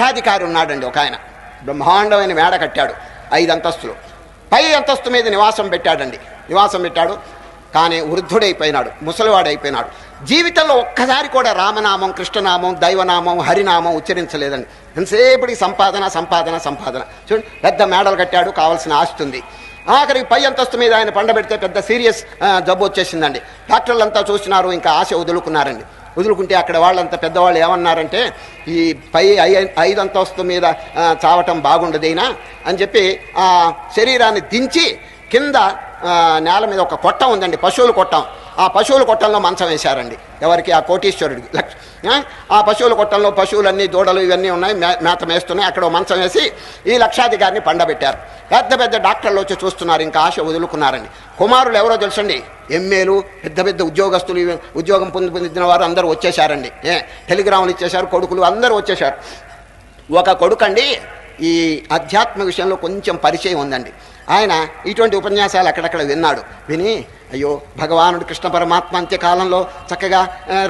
మఠాధికారి ఉన్నాడండి ఒక ఆయన. బ్రహ్మాండమైన మేడ కట్టాడు. ఐదు అంతస్తులు. పై అంతస్తు మీద నివాసం పెట్టాడండి. నివాసం పెట్టాడు. కానీ వృద్ధుడైపోయినాడు. ముసలివాడైపోయినాడు. జీవితంలో ఒక్కసారి కూడా రామనామం కృష్ణనామం దైవనామం హరినామం ఉచ్చరించలేదండి. ఎంతసేపటికి సంపాదన సంపాదన సంపాదన. చూడండి పెద్ద మేడలు కట్టాడు కావాల్సిన ఆస్తి ఉంది. ఆఖరికి పై అంతస్తు మీద ఆయన పండబెడితే పెద్ద సీరియస్ జబ్బు వచ్చేసిందండి. డాక్టర్లంతా చూసినారు ఇంకా ఆశ వదులుకున్నారండి. వదులుకుంటే అక్కడ వాళ్ళంతా పెద్దవాళ్ళు ఏమన్నారంటే ఈ పై ఐ- ఐదు అంతస్తు మీద చావటం బాగుండదైనా అని చెప్పి ఆ శరీరాన్ని దించి కింద నేల మీద ఒక కొట్టం ఉందండి పశువుల కొట్టం. ఆ పశువుల కొట్టంలో మంచం వేశారండి. ఎవరికి? ఆ కోటీశ్వరుడికి. లక్ష ఆ, పశువుల కొట్టంలో పశువులన్నీ దూడలు ఇవన్నీ ఉన్నాయి మే- మేత మేస్తున్నాయి అక్కడ మంచం వేసి ఈ లక్షాధికారిని పండబెట్టారు. పెద్ద పెద్ద డాక్టర్లు వచ్చి చూస్తున్నారు ఇంకా ఆశ వదులుకున్నారండి. కుమారులు ఎవరో తెలుసండి? ఎంఏలు పెద్ద పెద్ద ఉద్యోగస్తులు ఉద్యోగం పొంది పొందిన వారు అందరూ వచ్చేసారండి ఏ టెలిగ్రాములు ఇచ్చేశారు కొడుకులు అందరూ వచ్చేశారు. ఒక కొడుకండి ఈ ఆధ్యాత్మ విషయంలో కొంచెం పరిచయం ఉందండి. ఆయన ఇటువంటి ఉపన్యాసాలు అక్కడక్కడ విన్నాడు. విని అయ్యో భగవానుడు కృష్ణ పరమాత్మ అంత్యకాలంలో చక్కగా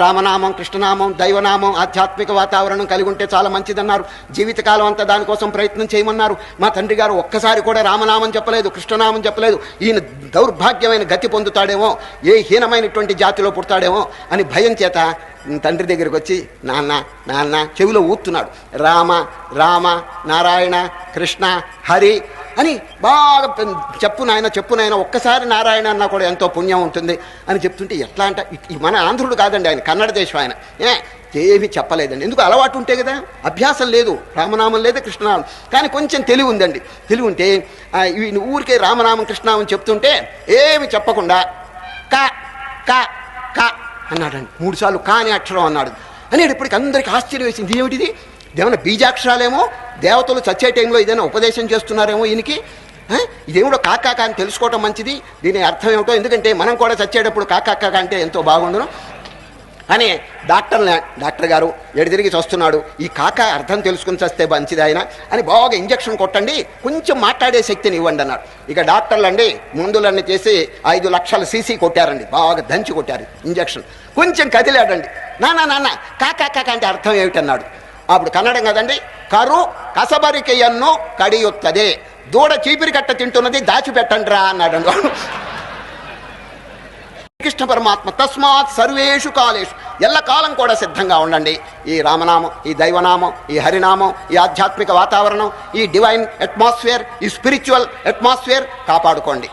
రామనామం కృష్ణనామం దైవనామం ఆధ్యాత్మిక వాతావరణం కలిగి ఉంటే చాలా మంచిదన్నారు. జీవితకాలం అంతా దానికోసం ప్రయత్నం చేయమన్నారు. మా తండ్రి గారు ఒక్కసారి కూడా రామనామం చెప్పలేదు కృష్ణనామం చెప్పలేదు. ఈయన దౌర్భాగ్యమైన గతి పొందుతాడేమో ఏ హీనమైనటువంటి జాతిలో పుడతాడేమో అని భయం చేత తండ్రి దగ్గరికి వచ్చి నాన్న నాన్న చెవిలో ఊతున్నాడు రామ రామ నారాయణ కృష్ణ హరి అని బాగా చెప్పు నాయన చెప్పు నాయన ఒక్కసారి నారాయణ అన్నా కూడా ఎంతో పుణ్యం ఉంటుంది అని చెప్తుంటే ఎట్లా అంటే? మన ఆంధ్రుడు కాదండి ఆయన కన్నడ దేశం ఆయన. ఏ ఏమీ చెప్పలేదండి. ఎందుకు అలవాటు ఉంటే కదా? అభ్యాసం లేదు రామనామం లేదు కృష్ణనామం. కానీ కొంచెం తెలివి ఉందండి. తెలివి ఉంటే ఊరికే రామనామం కృష్ణనామం చెప్తుంటే ఏమి చెప్పకుండా కా కా కా అన్నాడండి. మూడుసార్లు కాని అక్షరం అన్నాడు. అనేటప్పటికి అందరికీ ఆశ్చర్యం వేసింది. ఏమిటిది? ఏమైనా బీజాక్షరాలేమో? దేవతలు చచ్చే టైంలో ఏదైనా ఉపదేశం చేస్తున్నారేమో ఈయనకి? ఇదేమిటో కాకాక అని తెలుసుకోవటం మంచిది? దీని అర్థం ఏమిటో? ఎందుకంటే మనం కూడా చచ్చేటప్పుడు కాకాక అంటే ఎంతో బాగుండును. అని డాక్టర్ డాక్టర్ గారు ఎడు తిరిగి చూస్తున్నాడు. ఈ కాక అర్థం తెలుసుకుని చస్తే మంచిది ఆయన. అని బాగా ఇంజక్షన్ కొట్టండి కొంచెం మాట్లాడే శక్తిని ఇవ్వండి అన్నాడు. ఇక డాక్టర్లు అండి మందులన్నీ చేసి ఐదు లక్షల సీసీ కొట్టారండి. బాగా దంచి కొట్టారు ఇంజక్షన్. కొంచెం కదిలాడండి. నానా నాన్న కాకా కాక అంటే అర్థం ఏమిటన్నాడు? అప్పుడు కన్నడం కదండి కరు కసబరికెయన్ను కడియుత్తది. దూడ చీపిరి కట్ట తింటున్నది దాచిపెట్టండి రా అన్నాడు కృష్ణ పరమాత్మ తస్మాత్ సర్వేషు కాలేషు. ఎల్లకాలం కూడా సిద్ధంగా ఉండండి. ఈ రామనామం ఈ దైవనామం ఈ హరినామం ఈ ఆధ్యాత్మిక వాతావరణం ఈ డివైన్ అట్మాస్ఫియర్ ఈ స్పిరిచువల్ అట్మాస్ఫియర్ కాపాడుకోండి.